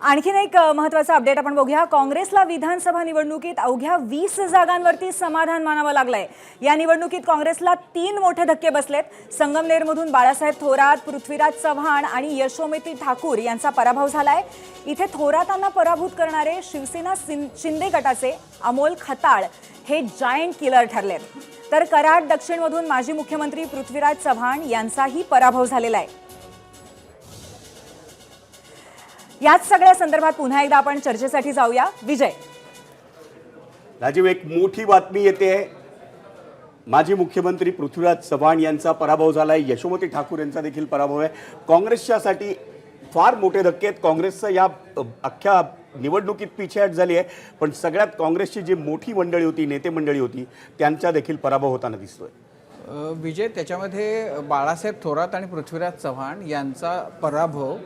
आणखीन एक महत्त्वाचा महत्त्वाचा अपडेट आपण बघूया. काँग्रेसला विधानसभा निवडणुकीत अवघ्या वीस जागांवरती समाधान मानावं लागलंय. या निवडणुकीत काँग्रेसला तीन मोठे धक्के बसलेत. संगमनेरमधून बाळासाहेब थोरात पृथ्वीराज चव्हाण आणि यशोमती ठाकूर यांचा पराभव झालाय. इथे थोरातांना पराभूत करणारे शिवसेना सिं- शिंदे गटाचे अमोल खताळ हे जायंट किलर ठरलेत. तर कराड दक्षिणमधून माजी मुख्यमंत्री पृथ्वीराज चव्हाण यांचाही पराभव झालेला आहे. याच सगळ्या संदर्भात पुन्हा एकदा आपण चर्चेसाठी जाऊया. विजय. राजीव एक मोठी बातमी येते माजी मुख्यमंत्री पृथ्वीराज चव्हाण यांचा पराभव झाला आहे यशोमती ठाकूर यांचा देखील पराभव आहे. काँग्रेसच्यासाठी फार मोठे धक्के आहेत. काँग्रेसचं या अख्ख्या निवडणुकीत पिछेहाट झाली आहे. पण सगळ्यात काँग्रेसची जी मोठी मंडळी होती नेते मंडळी होती त्यांचा देखील पराभव होताना दिसतोय. विजय त्याच्यामध्ये बाळासाहेब थोरात आणि पृथ्वीराज चव्हाण यांचा पराभव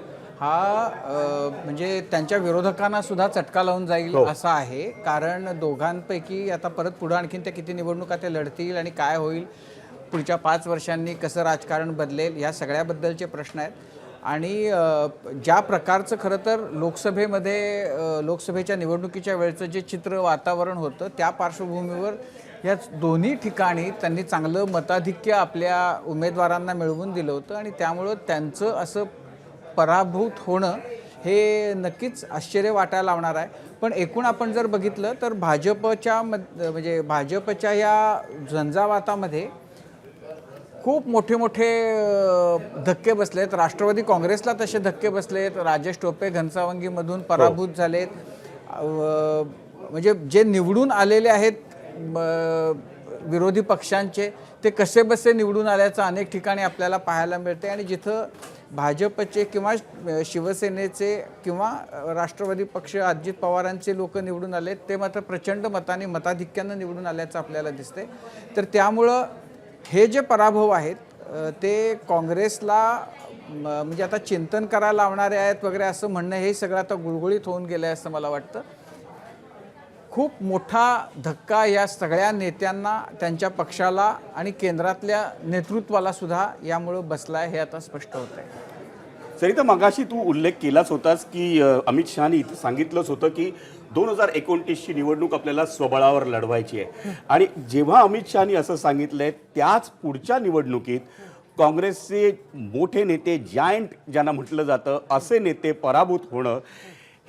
हा म्हणजे त्यांच्या विरोधकांना सुद्धा चटका लावून जाईल हो. असा आहे कारण दोघांपैकी आता परत पुढं आणखीन त्या किती निवडणुका ते लढतील आणि काय होईल पुढच्या पाच वर्षांनी कसं राजकारण बदलेल या सगळ्याबद्दलचे प्रश्न आहेत आणि ज्या प्रकारचं खरं तर लोकसभेमध्ये लोकसभेच्या निवडणुकीच्या वेळचं जे चित्र वातावरण होतं त्या पार्श्वभूमीवर या दोन्ही ठिकाणी त्यांनी चांगलं मताधिक्य आपल्या उमेदवारांना मिळवून दिलं होतं आणि त्यामुळं त्यांचं असं पराभूत होणं हे नक्कीच आश्चर्य वाटायला लावणार आहे. पण एकूण आपण जर बघितलं तर भाजपच्या मध म्हणजे भाजपच्या या झंझावातामध्ये खूप मोठे मोठे धक्के बसलेत. राष्ट्रवादी काँग्रेसला तसे धक्के बसलेत. राजेश टोपे घनसावंगीमधून पराभूत झालेत. म्हणजे जे निवडून आलेले आहेत म, विरोधी पक्षांचे ते कसेबसे निवडून आल्याचं अनेक ठिकाणी आपल्याला पाहायला मिळते आणि जिथं भाजपचे किंवा शिवसेनेचे किंवा राष्ट्रवादी पक्ष अजित पवारांचे लोक निवडून आलेत ते मात्र प्रचंड मताने मताधिक्यानं निवडून आल्याचं आपल्याला दिसते तर त्यामुळं हे जे पराभव आहेत ते काँग्रेसला म, म्हणजे आता चिंतन करायला लावणारे आहेत वगैरे असं म्हणणं हे सगळं आता गुळगुळीत होऊन गेलं आहे असं मला वाटतं. खूप मोठा धक्का या सगळ्या नेत्यांना त्यांच्या पक्षाला आणि केंद्रातल्या नेतृत्वाला सुद्धा यामुळं बसला आहे हे आता स्पष्ट होत आहे. सरिता मगाशी तू उल्लेख केलाच होतास की अमित शहानी इथं सांगितलंच होतं की दोन हजार एकोणतीसची निवडणूक आपल्याला स्वबळावर लढवायची आहे. आणि जेव्हा अमित शहानी असं सांगितलंय त्याच पुढच्या निवडणुकीत काँग्रेसचे मोठे नेते जायंट ज्यांना म्हटलं जातं असे नेते पराभूत होणं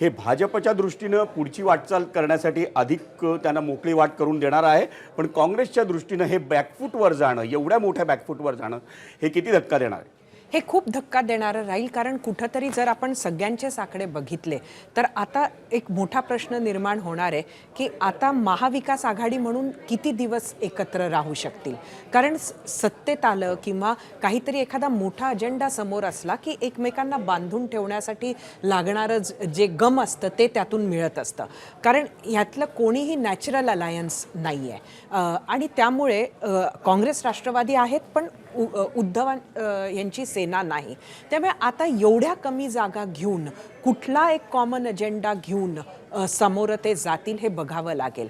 हे भाजपच्या दृष्टीनं पुढची वाटचाल करण्यासाठी अधिक त्यांना मोकळी वाट करून देणार आहे. पण काँग्रेसच्या दृष्टीनं हे बॅकफूटवर जाणं एवढ्या मोठ्या बॅकफूटवर जाणं हे किती धक्का देणार आहे? हे खूप धक्का देणारं राहील कारण कुठंतरी जर आपण सगळ्यांचेच आकडे बघितले तर आता एक मोठा प्रश्न निर्माण होणार आहे की आता महाविकास आघाडी म्हणून किती दिवस एकत्र राहू शकतील? कारण स- सत्तेत आलं किंवा काहीतरी एखादा मोठा अजेंडा समोर असला की एकमेकांना बांधून ठेवण्यासाठी लागणारं जे गम असतं ते त्यातून मिळत असतं. कारण ह्यातलं कोणीही नॅचरल अलायन्स नाही आहे आणि त्यामुळे काँग्रेस राष्ट्रवादी आहेत पण उद्धव यांची सेना नाही. त्यामुळे आता एवढ्या कमी जागा घेऊन कुठला एक कॉमन अजेंडा घेऊन समोर ते जातील हे बघावं लागेल.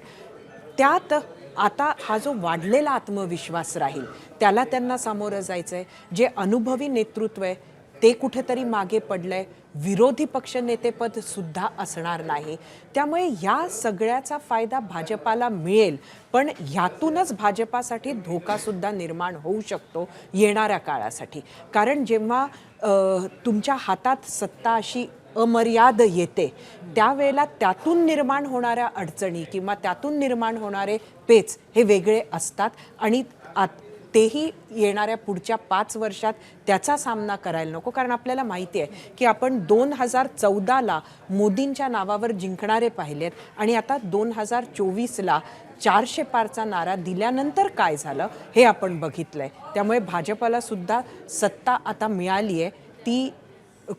त्यात आता हा जो वाढलेला आत्मविश्वास राहील त्याला त्यांना सामोरं जायचं आहे जे अनुभवी नेतृत्व आहे ते कुठेतरी मागे पडलं आहे विरोधी पक्षनेतेपद सुद्धा असणार नाही. त्यामुळे या सगळ्याचा फायदा भाजपाला मिळेल पण ह्यातूनच भाजपासाठी धोकासुद्धा निर्माण होऊ शकतो येणाऱ्या काळासाठी. कारण जेव्हा तुमच्या हातात सत्ता अशी अमर्याद येते त्यावेळेला त्यातून निर्माण होणाऱ्या अडचणी किंवा त्यातून निर्माण होणारे पेच हे वेगळे असतात आणि आत तेही येणाऱ्या पुढच्या पाच वर्षात त्याचा सामना करायला नको. कारण आपल्याला माहिती आहे की आपण दोन हजार चौदाला मोदींच्या नावावर जिंकणारे पाहिलेत आणि आता दोन हजार चोवीसला चारशे पारचा नारा दिल्यानंतर काय झालं हे आपण बघितलंय. त्यामुळे भाजपला सुद्धा सत्ता आता मिळाली आहे. ती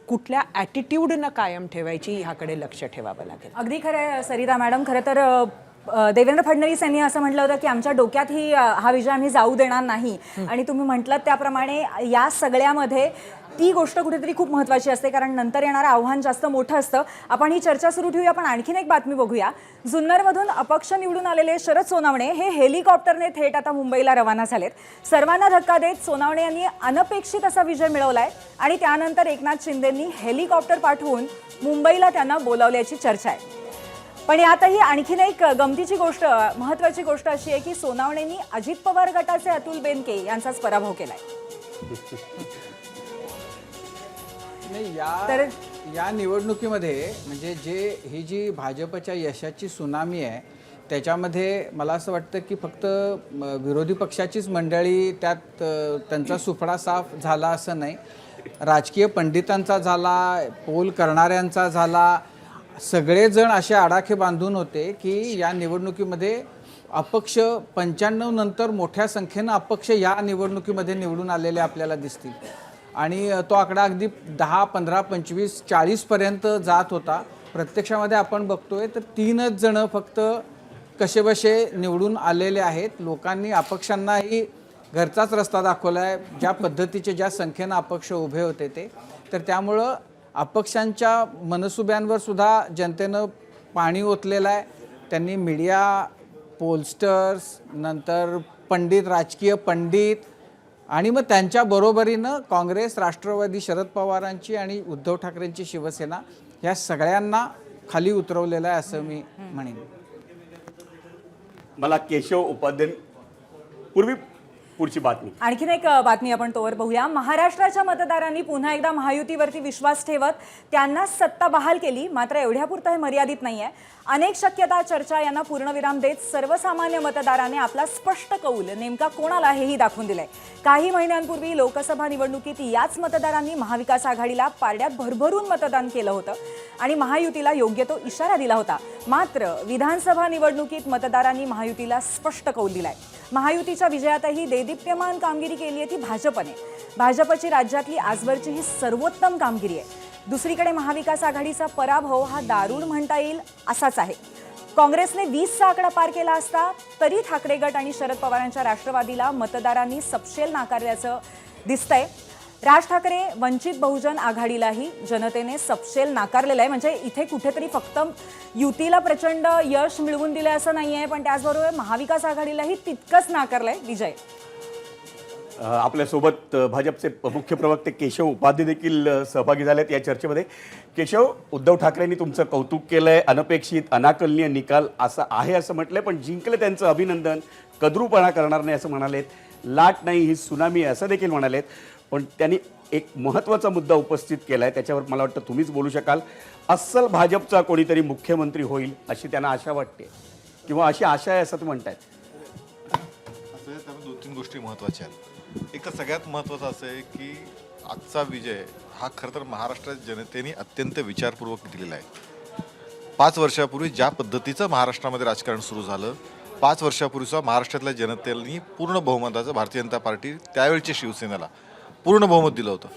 कुठल्या ॲटिट्यूडनं कायम ठेवायची ह्याकडे लक्ष ठेवावं लागेल. अगदी खरं आहे सरिता मॅडम. खरं तर देवेंद्र फडणवीस यांनी असं म्हटलं होतं की आमच्या डोक्यात ही हा विजय आम्ही जाऊ देणार नाही. आणि तुम्ही म्हटलं त्याप्रमाणे या सगळ्यामध्ये ती गोष्ट कुठेतरी खूप महत्त्वाची असते. कारण नंतर येणारं आव्हान जास्त मोठं असतं. आपण ही चर्चा सुरू ठेवूया. पण आणखीन एक बातमी बघूया. जुन्नरमधून अपक्ष निवडून आलेले शरद सोनावणे हे हेलिकॉप्टरने थेट आता मुंबईला रवाना झालेत. सर्वांना धक्का देत सोनावणे यांनी अनपेक्षित असा विजय मिळवलाय. आणि त्यानंतर एकनाथ शिंदेंनी हेलिकॉप्टर पाठवून मुंबईला त्यांना बोलावल्याची चर्चा आहे. पण यातही आणखीन एक गमतीची गोष्ट महत्वाची गोष्ट अशी आहे की सोनावणेंनी अजित पवार गटाचे अतुल बेनके यांचाच पराभव केलाय. नाही या तर- या निवडणुकीमध्ये म्हणजे जे ही जी भाजपच्या यशाची सुनामी आहे त्याच्यामध्ये मला असं वाटतं की फक्त विरोधी पक्षाचीच मंडळी त्यात त्यांचा सुफडा साफ झाला असं नाही. राजकीय पंडितांचा झाला पोल करणाऱ्यांचा झाला सगळेजण असे आडाखे बांधून होते की या निवडणुकीमध्ये अपक्ष पंच्याण्णव नंतर मोठ्या संख्येनं अपक्ष या निवडणुकीमध्ये निवडून आलेले आपल्याला दिसतील. आणि तो आकडा अगदी दहा पंधरा पंचवीस चाळीसपर्यंत जात होता. प्रत्यक्षामध्ये आपण बघतोय तर तीनच जणं फक्त कसेबसे निवडून आलेले आहेत. लोकांनी अपक्षांनाही घरचाच रस्ता दाखवला आहे ज्या पद्धतीचे ज्या संख्येनं अपक्ष उभे होते ते. तर त्यामुळं अपक्षांच्या मनसुब्यांवर सुद्धा जनतेनं पाणी ओतलेलं आहे त्यांनी मीडिया पोलस्टर्स नंतर पंडित राजकीय पंडित आणि मग त्यांच्या बरोबरीनं काँग्रेस राष्ट्रवादी शरद पवारांची आणि उद्धव ठाकरेंची शिवसेना या सगळ्यांना खाली उतरवलेलं आहे असं मी म्हणेन. मला केशव उपाध्याय पूर्वी पुढची बातमी. आणखीन एक बातमी आपण तोवर बघूया. महाराष्ट्राच्या मतदारांनी पुन्हा एकदा महायुतीवरती विश्वास ठेवत त्यांना सत्ता बहाल केली. मात्र एवढ्यापुरतं हे मर्यादित नाही आहे अनेक शक्यता चर्चा यांना पूर्णविराम देत सर्वसामान्य मतदाराने आपला स्पष्ट कौल नेमका कोणाला हेही दाखवून दिलंय. काही महिन्यांपूर्वी लोकसभा निवडणुकीत याच मतदारांनी महाविकास आघाडीला पारड्यात भरभरून मतदान केलं होतं आणि महायुतीला योग्य तो इशारा दिला होता. मात्र विधानसभा निवडणुकीत मतदारांनी महायुतीला स्पष्ट कौल दिलाय. महायुतीच्या विजयातही देदीप्यमान कामगिरी केली आहे ती भाजपने. भाजपची राज्यातली आजवरची ही सर्वोत्तम कामगिरी आहे. दुसरीकडे महाविकास आघाडीचा पराभव हा दारुण म्हणता येईल असाच आहे. काँग्रेसने वीसचा आकडा पार केला असता तरी ठाकरे गट आणि शरद पवारांच्या राष्ट्रवादीला मतदारांनी सपशेल नाकारल्याचं दिसतंय. राज ठाकरे वंचित बहुजन आघाडीलाही जनतेने सपशेल नाकारलेलं आहे. म्हणजे इथे कुठेतरी फक्त युतीला प्रचंड यश मिळवून दिलंय असं नाही आहे पण त्याचबरोबर महाविकास आघाडीलाही तितकंच नाकारलंय. विजय. आपल्यासोबत भाजपचे मुख्य प्रवक्ते केशव उपाध्ये देखील सहभागी झालेत या चर्चेमध्ये. केशव उद्धव ठाकरेंनी तुमचं कौतुक केलंय. अनपेक्षित अनाकलनीय निकाल असं आहे असं म्हटलंय पण जिंकले त्यांचं अभिनंदन कद्रूपणा करणार नाही असं म्हणालेत. लाट नाही ही सुनामी असं देखील म्हणालेत. पण त्यांनी एक महत्त्वाचा मुद्दा उपस्थित केला आहे त्याच्यावर मला वाटतं तुम्हीच बोलू शकाल. अस्सल भाजपचा कोणीतरी मुख्यमंत्री होईल अशी त्यांना आशा वाटते. किंवा अशी आशा आहे असं ते म्हणतायत. आहे, त्यामध्ये दोन तीन गोष्टी महत्त्वाच्या आहेत. एक तर सगळ्यात महत्त्वाचं असं आहे की आजचा विजय हा खरं तर महाराष्ट्रात जनतेने अत्यंत विचारपूर्वक दिलेला आहे. पाच वर्षापूर्वी ज्या पद्धतीचं महाराष्ट्रामध्ये राजकारण सुरू झालं पाच वर्षापूर्वीचा महाराष्ट्रातल्या जनतेने पूर्ण बहुमताचं भारतीय जनता पार्टी त्यावेळच्या शिवसेनेला. पूर्ण बहुमत दिलं होतं.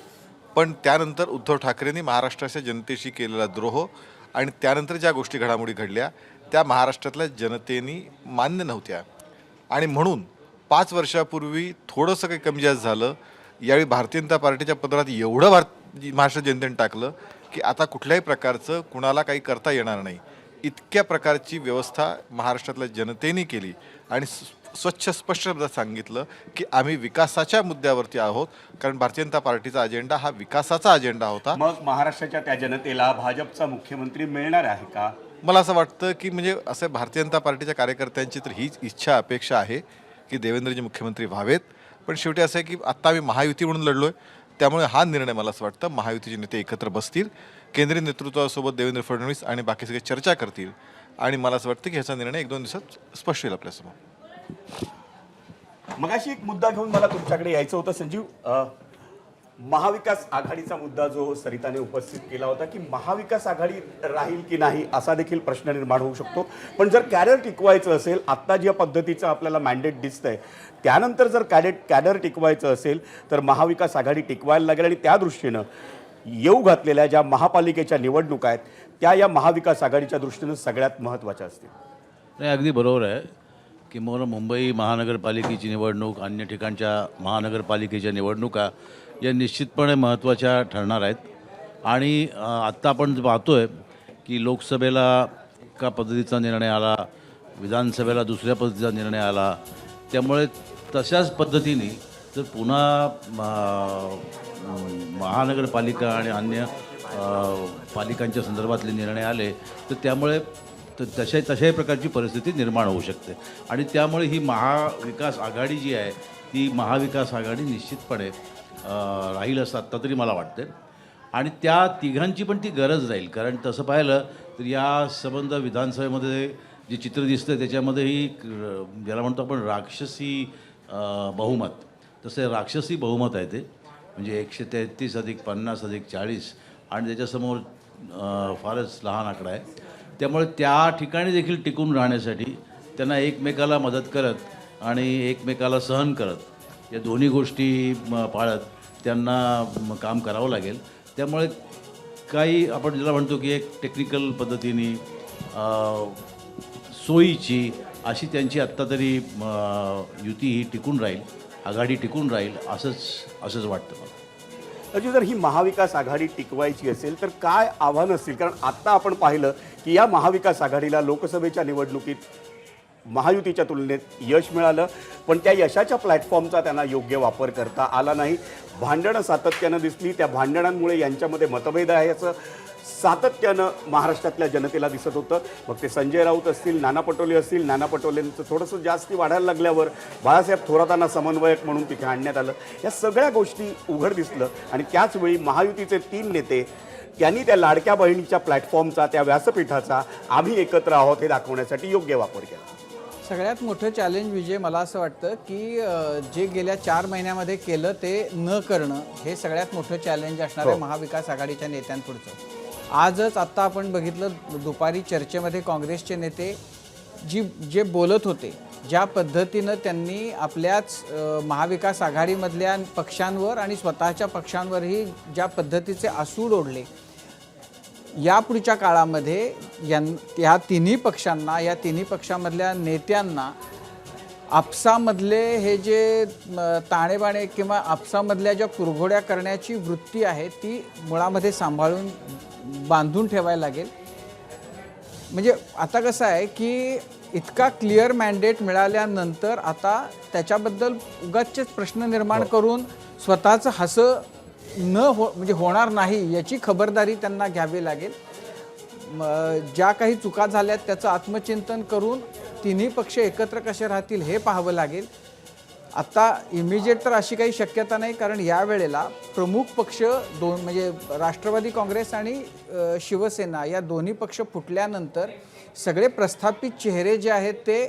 पण त्यानंतर उद्धव ठाकरेंनी महाराष्ट्राच्या जनतेशी केलेला द्रोह आणि त्यानंतर ज्या गोष्टी घडामोडी घडल्या त्या महाराष्ट्रातल्या जनतेनी मान्य नव्हत्या. आणि म्हणून पाच वर्षापूर्वी थोडंसं काही कमी जास्त झालं. यावेळी भारतीय जनता पार्टीच्या पदरात एवढं भारत महाराष्ट्र जनतेने टाकलं की आता कुठल्याही प्रकारचं कुणाला काही करता येणार नाही. इतक्या प्रकारची व्यवस्था महाराष्ट्रातल्या जनतेने केली आणि स्वच्छ स्पष्ट शब्दात सांगितलं की आम्ही विकासाच्या मुद्द्यावरती आहोत. कारण भारतीय जनता पार्टीचा अजेंडा हा विकासाचा अजेंडा होता. मग महाराष्ट्राच्या त्या जनतेला भाजपचा मुख्यमंत्री मिळणार आहे का? मला असं वाटतं की म्हणजे असं भारतीय जनता पार्टीच्या कार्यकर्त्यांची तर हीच इच्छा अपेक्षा आहे की देवेंद्रजी मुख्यमंत्री व्हावेत. पण शेवटी असं आहे की आत्ता आम्ही महायुती म्हणून लढलो आहे त्यामुळे हा निर्णय मला असं वाटतं महायुतीचे नेते एकत्र बसतील. केंद्रीय नेतृत्वासोबत देवेंद्र फडणवीस आणि बाकी सगळे चर्चा करतील. आणि मला असं वाटतं की ह्याचा निर्णय एक दोन दिवसात स्पष्ट होईल आपल्यासमोर. मगाशी एक मुद्दा घेऊन मला तुमच्याकडे यायचं होतं संजीव. महाविकास आघाडीचा मुद्दा जो सरिताने उपस्थित केला होता की महाविकास आघाडी राहील की नाही असा देखील प्रश्न निर्माण होऊ शकतो. पण जर कॅडर टिकवायचं असेल आत्ता ज्या पद्धतीचं आपल्याला मॅन्डेट दिसतंय त्यानंतर जर कॅडेट कॅडर टिकवायचं असेल तर महाविकास आघाडी टिकवायला लागेल आणि त्या दृष्टीनं येऊ घातलेल्या ज्या महापालिकेच्या निवडणुका आहेत त्या या महाविकास आघाडीच्या दृष्टीनं सगळ्यात महत्त्वाच्या असतील. नाही अगदी बरोबर आहे. की मुंबई महानगरपालिकेची निवडणूक अन्य ठिकाणच्या महानगरपालिकेच्या निवडणुका या निश्चितपणे महत्त्वाच्या ठरणार आहेत. आणि आत्ता आपण पाहतो आहे की लोकसभेला एका पद्धतीचा निर्णय आला विधानसभेला दुसऱ्या पद्धतीचा निर्णय आला. त्यामुळे तशाच पद्धतीने जर पुन्हा महानगरपालिका आणि अन्य पालिकांच्या संदर्भातले निर्णय आले तर त्यामुळे तर तशा तशाही प्रकारची परिस्थिती निर्माण होऊ शकते. आणि त्यामुळे ही महाविकास आघाडी जी आहे ती महाविकास आघाडी निश्चितपणे राहील असं आत्ता तरी मला वाटते आणि त्या तिघांची पण ती गरज राहील. कारण तसं पाहिलं तर या संबंध विधानसभेमध्ये जे चित्र दिसतं त्याच्यामध्येही ज्याला म्हणतो आपण राक्षसी बहुमत. तसे राक्षसी बहुमत आहे ते. म्हणजे एकशे तेहतीस अधिक पन्नास अधिक चाळीस. आणि त्याच्यासमोर फारच लहान आकडा आहे. त्यामुळे त्या ठिकाणी देखील टिकून राहण्यासाठी त्यांना एकमेकाला मदत करत आणि एकमेकाला सहन करत या दोन्ही गोष्टी पाळत त्यांना काम करावं लागेल. त्यामुळे काही आपण ज्याला म्हणतो की एक टेक्निकल पद्धतीने सोयीची अशी त्यांची आत्ता तरी युती ही टिकून राहील आघाडी टिकून राहील असंच असंच वाटतं मला. म्हणजे जर ही महाविकास आघाडी टिकवायची असेल तर काय आव्हान असतील? कारण आत्ता आपण पाहिलं की या महाविकास आघाडीला लोकसभेच्या निवडणुकीत महायुतीच्या तुलनेत यश मिळालं पण त्या यशाच्या प्लॅटफॉर्मचा त्यांना योग्य वापर करता आला नाही. भांडणं सातत्यानं दिसली. त्या भांडणांमुळे यांच्यामध्ये मतभेद आहे असं सातत्यानं महाराष्ट्रातल्या जनतेला दिसत होतं. मग ते संजय राऊत असतील नाना पटोले असतील नाना पटोलेंचं थोडंसं जास्ती वाढायला लागल्यावर बाळासाहेब थोरातांना समन्वयक म्हणून तिथे आणण्यात आलं. या सगळ्या गोष्टी उघड दिसलं आणि त्याचवेळी महायुतीचे तीन नेते त्यांनी त्या लाडक्या बहिणीच्या प्लॅटफॉर्मचा त्या व्यासपीठाचा आम्ही एकत्र आहोत हे दाखवण्यासाठी योग्य वापर केला. सगळ्यात मोठं चॅलेंज विजय मला असं वाटतं की जे गेल्या चार महिन्यामध्ये केलं ते न करणं हे सगळ्यात मोठं चॅलेंज असणार आहे महाविकास आघाडीच्या नेत्यांपुढचं. आजच आत्ता आपण बघितलं दुपारी चर्चेमध्ये काँग्रेसचे नेते जी जे बोलत होते ज्या पद्धतीनं त्यांनी आपल्याच महाविकास आघाडीमधल्या पक्षांवर आणि स्वतःच्या पक्षांवरही ज्या पद्धतीचे आसूड ओढले यापुढच्या काळामध्ये यां या तिन्ही पक्षांना या तिन्ही पक्षामधल्या नेत्यांना आपसामधले हे जे ताणेबाणे किंवा आपसामधल्या ज्या कुरघोड्या करण्याची वृत्ती आहे ती मुळामध्ये सांभाळून बांधून ठेवायला लागेल. म्हणजे आता कसं आहे की इतका क्लिअर मॅन्डेट मिळाल्यानंतर आता त्याच्याबद्दल उगाचच प्रश्न निर्माण करून स्वतःचं हसं न हो म्हणजे होणार नाही याची खबरदारी त्यांना घ्यावी लागेल. ज्या काही चुका झाल्यात त्याचं आत्मचिंतन करून तिन्ही पक्ष एकत्र कसे राहतील हे पाहावं लागेल. आत्ता इमिजिएट तर अशी काही शक्यता नाही कारण यावेळेला प्रमुख पक्ष दोन म्हणजे राष्ट्रवादी काँग्रेस आणि शिवसेना या दोन्ही पक्ष फुटल्यानंतर सगळे प्रस्थापित चेहरे जे आहेत ते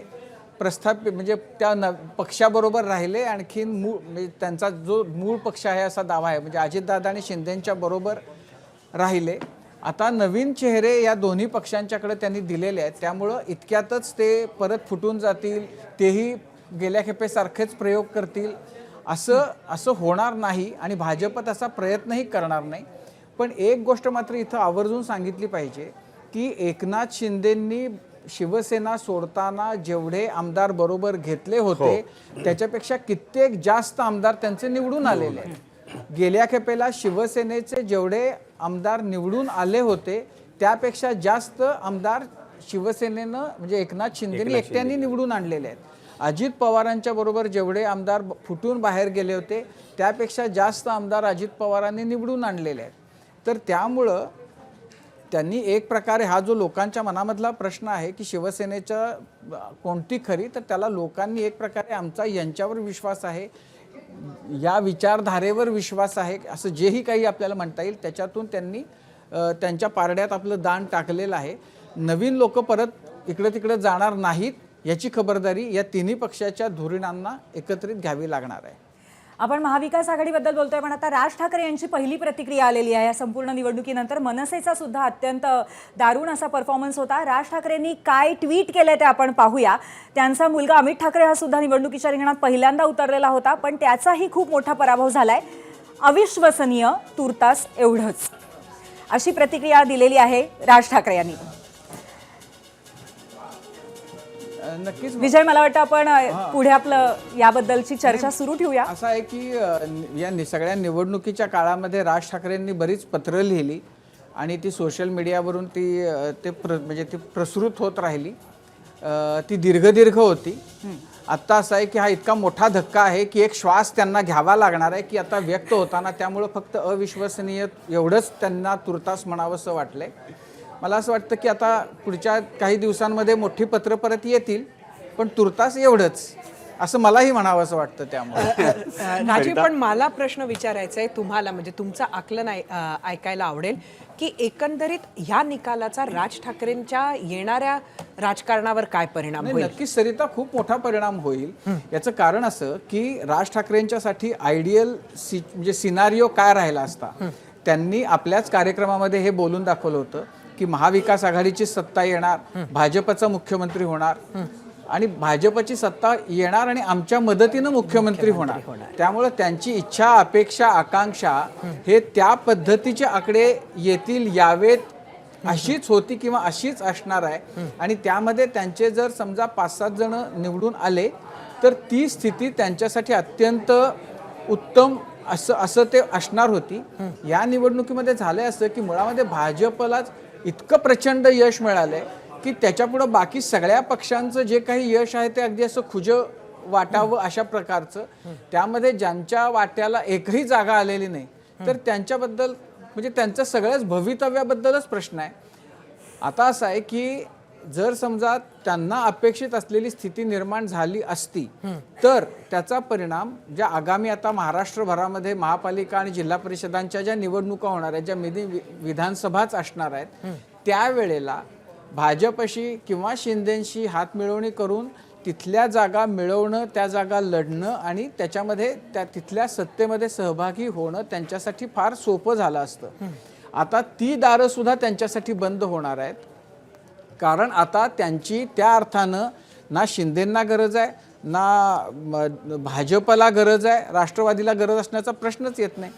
प्रस्थापित म्हणजे त्या न पक्षाबरोबर राहिले. आणखीन मूळ म्हणजे त्यांचा जो मूळ पक्ष आहे असा दावा आहे म्हणजे अजितदादा आणि शिंदेंच्या बरोबर राहिले. आता नवीन चेहरे या दोन्ही पक्षांच्याकडे त्यांनी दिलेले आहेत. त्यामुळं इतक्यातच ते परत फुटून जातील तेही गेल्या खेपेसारखेच प्रयोग करतील. असं असं होणार नाही आणि भाजप तसा प्रयत्नही करणार नाही. पण एक गोष्ट मात्र इथं आवर्जून सांगितली पाहिजे की एकनाथ शिंदेंनी शिवसेना सोडताना जेवढे आमदार बरोबर घेतले होते त्याच्यापेक्षा कित्येक जास्त आमदार त्यांचे निवडून आलेले आहेत. गेल्या खेपेला शिवसेनेचे जेवढे आमदार निवडून आले होते त्यापेक्षा जास्त आमदार शिवसेनेनं म्हणजे एकनाथ शिंदेनी एकट्याने निवडून आणलेले आहेत. अजित पवारांच्या बरोबर जेवढे आमदार फुटून बाहेर गेले होते त्यापेक्षा जास्त आमदार अजित पवारांनी निवडून आणलेले आहेत. तर त्यामुळं त्यांनी एक प्रकारे हा जो लोकांच्या मनामधला प्रश्न आहे की शिवसेनेच्या कोणती खरी तर त्याला लोकांनी एक प्रकारे आमचा यांच्यावर विश्वास आहे या विचारधारेवर विश्वास आहे असं जेही काही आपल्याला म्हणता येईल त्याच्यातून त्यांनी त्यांच्या पारड्यात आपलं दान टाकलेलं आहे. नवीन लोक परत इकडं तिकडं जाणार नाहीत याची खबरदारी या तिन्ही पक्षाच्या धोरणांना एकत्रित घ्यावी लागणार आहे. आपण महाविकास आघाडीबद्दल बोलतोय पण आता राज ठाकरे यांची पहिली प्रतिक्रिया आलेली आहे. या संपूर्ण निवडणुकीनंतर मनसेचा सुद्धा अत्यंत दारुण असा परफॉर्मन्स होता. राज ठाकरेंनी काय ट्विट केलं ते आपण पाहूया. त्यांचा मुलगा अमित ठाकरे हा सुद्धा निवडणुकीच्या रिंगणात पहिल्यांदा उतरलेला होता पण त्याचाही खूप मोठा पराभव झालाय. अविश्वसनीय तुर्तास एवढंच. अशी प्रतिक्रिया दिलेली आहे राज ठाकरे यांनी. नक्कीच विजय मला वाटतं आपण पुढे आपलं याबद्दलची चर्चा सुरू ठेवूया. असं आहे की या सगळ्या निवडणुकीच्या काळामध्ये राज ठाकरेंनी बरीच पत्रं लिहिली आणि ती सोशल मीडियावरून ती ते प्र म्हणजे ती प्रसृत होत राहिली. ती दीर्घ दीर्घ होती आत्ता असं आहे की हा इतका मोठा धक्का आहे की एक श्वास त्यांना घ्यावा लागणार आहे की आता व्यक्त होताना त्यामुळं फक्त अविश्वसनीय एवढंच त्यांना तुर्तास म्हणावंसं वाटलंय. मला असं वाटतं की आता पुढच्या काही दिवसांमध्ये मोठी पत्र परत येतील पण तुर्तास एवढंच असं मलाही म्हणावंसं वाटतं त्यामुळे. राजीव पण मला प्रश्न विचारायचा आहे तुम्हाला म्हणजे तुमचं आकलन ऐकायला आवडेल की एकंदरीत ह्या निकालाचा राज ठाकरेंच्या येणाऱ्या राजकारणावर काय परिणाम होईल? नक्कीच सरिता खूप मोठा परिणाम होईल. याचं कारण असं की राज ठाकरेंच्यासाठी आयडियल सी म्हणजे सिनारिओ काय राहिला असता त्यांनी आपल्याच कार्यक्रमामध्ये हे बोलून दाखवलं होतं. की महाविकास आघाडीची सत्ता येणार भाजपचा मुख्यमंत्री होणार. आणि भाजपची सत्ता येणार आणि आमच्या मदतीनं मुख्यमंत्री होणार. त्यामुळे त्यांची इच्छा अपेक्षा आकांक्षा हे. त्या पद्धतीचे आकडे येतील यावेत अशीच होती किंवा अशीच असणार आहे. आणि त्यामध्ये त्यांचे जर समजा पाच सात जण निवडून आले तर ती स्थिती त्यांच्यासाठी अत्यंत उत्तम असं असं ते असणार होती. या निवडणुकीमध्ये झालंय असं की मुळामध्ये भाजपलाच इतकं प्रचंड यश मिळालंय की त्याच्यापुढं बाकी सगळ्या पक्षांचं जे काही यश आहे ते अगदी असं खुजं वाटावं अशा प्रकारचं. त्यामध्ये ज्यांच्या वाट्याला एकही जागा आलेली नाही तर त्यांच्याबद्दल म्हणजे त्यांचं सगळ्याच भवितव्याबद्दलच प्रश्न आहे. आता असं आहे की जर समजा त्यांना अपेक्षित असलेली स्थिती निर्माण झाली असती तर त्याचा परिणाम ज्या आगामी आता महाराष्ट्रभरामध्ये महापालिका आणि जिल्हा परिषदांच्या ज्या निवडणुका होणार आहेत ज्या मिनी विधानसभाच असणार आहेत त्यावेळेला भाजपशी किंवा शिंदेशी हात मिळवणी करून तिथल्या जागा मिळवणं त्या जागा लढणं आणि त्याच्यामध्ये त्या तिथल्या सत्तेमध्ये सहभागी होणं त्यांच्यासाठी फार सोपं झालं असतं. आता ती दारं सुद्धा त्यांच्यासाठी बंद होणार आहेत. कारण आता त्यांची त्या अर्थानं ना शिंदेंना गरज आहे ना भाजपला गरज आहे राष्ट्रवादीला गरज असण्याचा प्रश्नच येत नाही.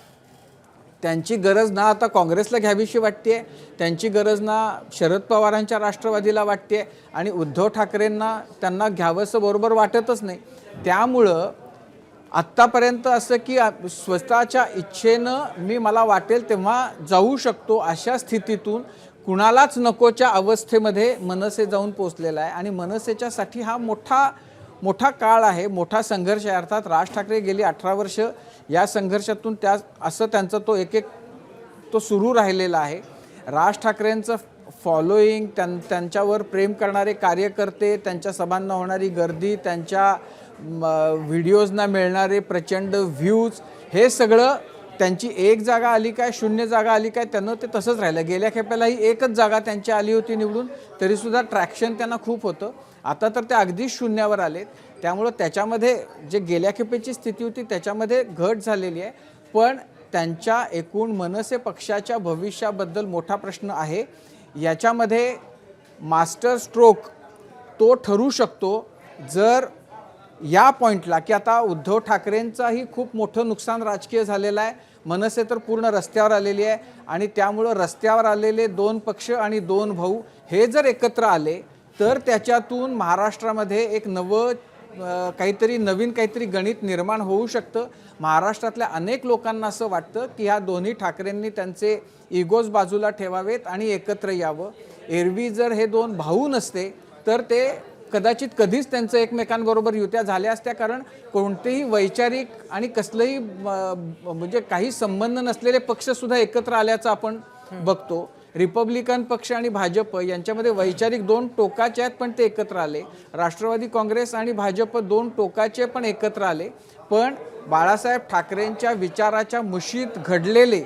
त्यांची गरज ना आता काँग्रेसला घ्यावीशी वाटते त्यांची गरज ना शरद पवारांच्या राष्ट्रवादीला वाटते आणि उद्धव ठाकरेंना त्यांना घ्यावंसं बरोबर वाटतच नाही. त्यामुळं आत्तापर्यंत असं की स्वतःच्या इच्छेनं मी मला वाटेल तेव्हा जाऊ शकतो अशा स्थितीतून कुणालाच नकोच्या अवस्थेमध्ये मनसे जाऊन पोचलेला आहे. आणि मनसेच्यासाठी हा मोठा मोठा काळ आहे मोठा संघर्ष आहे. अर्थात राज ठाकरे गेली अठरा वर्ष या संघर्षातून त्या असं त्यांचा तो एक एक तो सुरू राहिलेला आहे. राज ठाकरेंचं फॉलोईंग त्यां त्यांच्यावर प्रेम करणारे कार्यकर्ते त्यांच्या सभांना होणारी गर्दी त्यांच्या व्हिडिओजना मिळणारे प्रचंड व्ह्यूज हे सगळं त्यांची एक जागा आली काय शून्य जागा आली काय त्यांना ते तसंच राहिलं. गेल्या खेपेलाही एकच जागा त्यांची आली होती निवडून तरीसुद्धा ट्रॅक्शन त्यांना खूप होतं. आता तर ते अगदीच शून्यावर आलेत. त्यामुळं त्याच्यामध्ये जे गेल्या खेपेची स्थिती होती त्याच्यामध्ये घट झालेली आहे. पण त्यांच्या एकूण मनसे पक्षाच्या भविष्याबद्दल मोठा प्रश्न आहे. याच्यामध्ये मास्टर स्ट्रोक तो ठरू शकतो जर या पॉईंटला की आता उद्धव ठाकरेंचाही खूप मोठं नुकसान राजकीय झालेलं आहे. मनसे तर पूर्ण रस्त्यावर आलेली आहे आणि त्यामुळं रस्त्यावर आलेले दोन पक्ष आणि दोन भाऊ हे जर एकत्र आले तर त्याच्यातून महाराष्ट्रामध्ये एक नवं काहीतरी नवीन काहीतरी गणित निर्माण होऊ शकतं. महाराष्ट्रातल्या अनेक लोकांना असं वाटतं की ह्या दोन्ही ठाकरेंनी त्यांचे इगोज बाजूला ठेवावेत आणि एकत्र यावं. एरवी जर हे दोन भाऊ नसते तर ते कदाचित कधीच त्यांचं एकमेकांबरोबर युत्या झाल्या असत्या कारण कोणतेही वैचारिक आणि कसलंही म्हणजे काही संबंध नसलेले पक्षसुद्धा एकत्र आल्याचं आपण बघतो. रिपब्लिकन पक्ष आणि भाजप यांच्यामध्ये वैचारिक दोन टोकाचे आहेत पण ते एकत्र आले. राष्ट्रवादी काँग्रेस आणि भाजप दोन टोकाचे पण एकत्र आले. पण बाळासाहेब ठाकरेंच्या विचाराच्या मुशीत घडलेले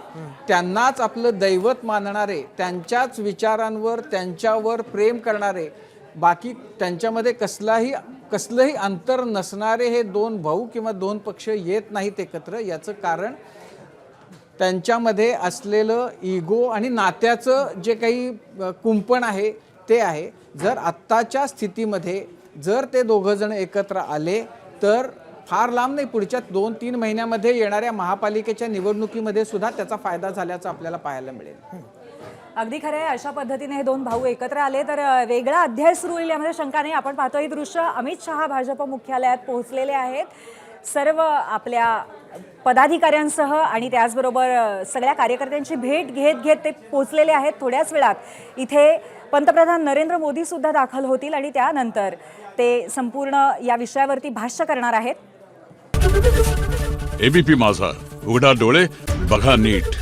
त्यांनाच आपलं दैवत मानणारे त्यांच्याच विचारांवर त्यांच्यावर प्रेम करणारे बाकी त्यांच्यामध्ये कसलाही कसलंही अंतर नसणारे हे दोन भाऊ किंवा दोन पक्ष येत नाहीत एकत्र. याचं कारण त्यांच्यामध्ये असलेलं इगो आणि नात्याचं जे काही कुंपण आहे ते आहे. जर आत्ताच्या स्थितीमध्ये जर ते दोघंजण एकत्र आले तर फार लांब नाही पुढच्या दोन तीन महिन्यामध्ये येणाऱ्या महापालिकेच्या निवडणुकीमध्ये सुद्धा त्याचा फायदा झाल्याचं आपल्याला पाहायला मिळेल. अगदी खरं आहे अशा पद्धतीने हे दोन भाऊ एकत्र आले तर वेगळा अध्याय सुरू होईल यामध्ये शंका नाही. आपण पाहतो ही दृश्य अमित शहा भाजप मुख्यालयात पोहोचलेले आहेत. सर्व आपल्या पदाधिकाऱ्यांसह आणि त्याचबरोबर सगळ्या कार्यकर्त्यांची भेट घेत घेत ते पोहोचलेले आहेत थोड्याच वेळात. इथे पंतप्रधान नरेंद्र मोदीसुद्धा दाखल होतील आणि त्यानंतर ते संपूर्ण या विषयावरती भाष्य करणार आहेत. एबीपी माझा. उघडा डोळे बघा नीट.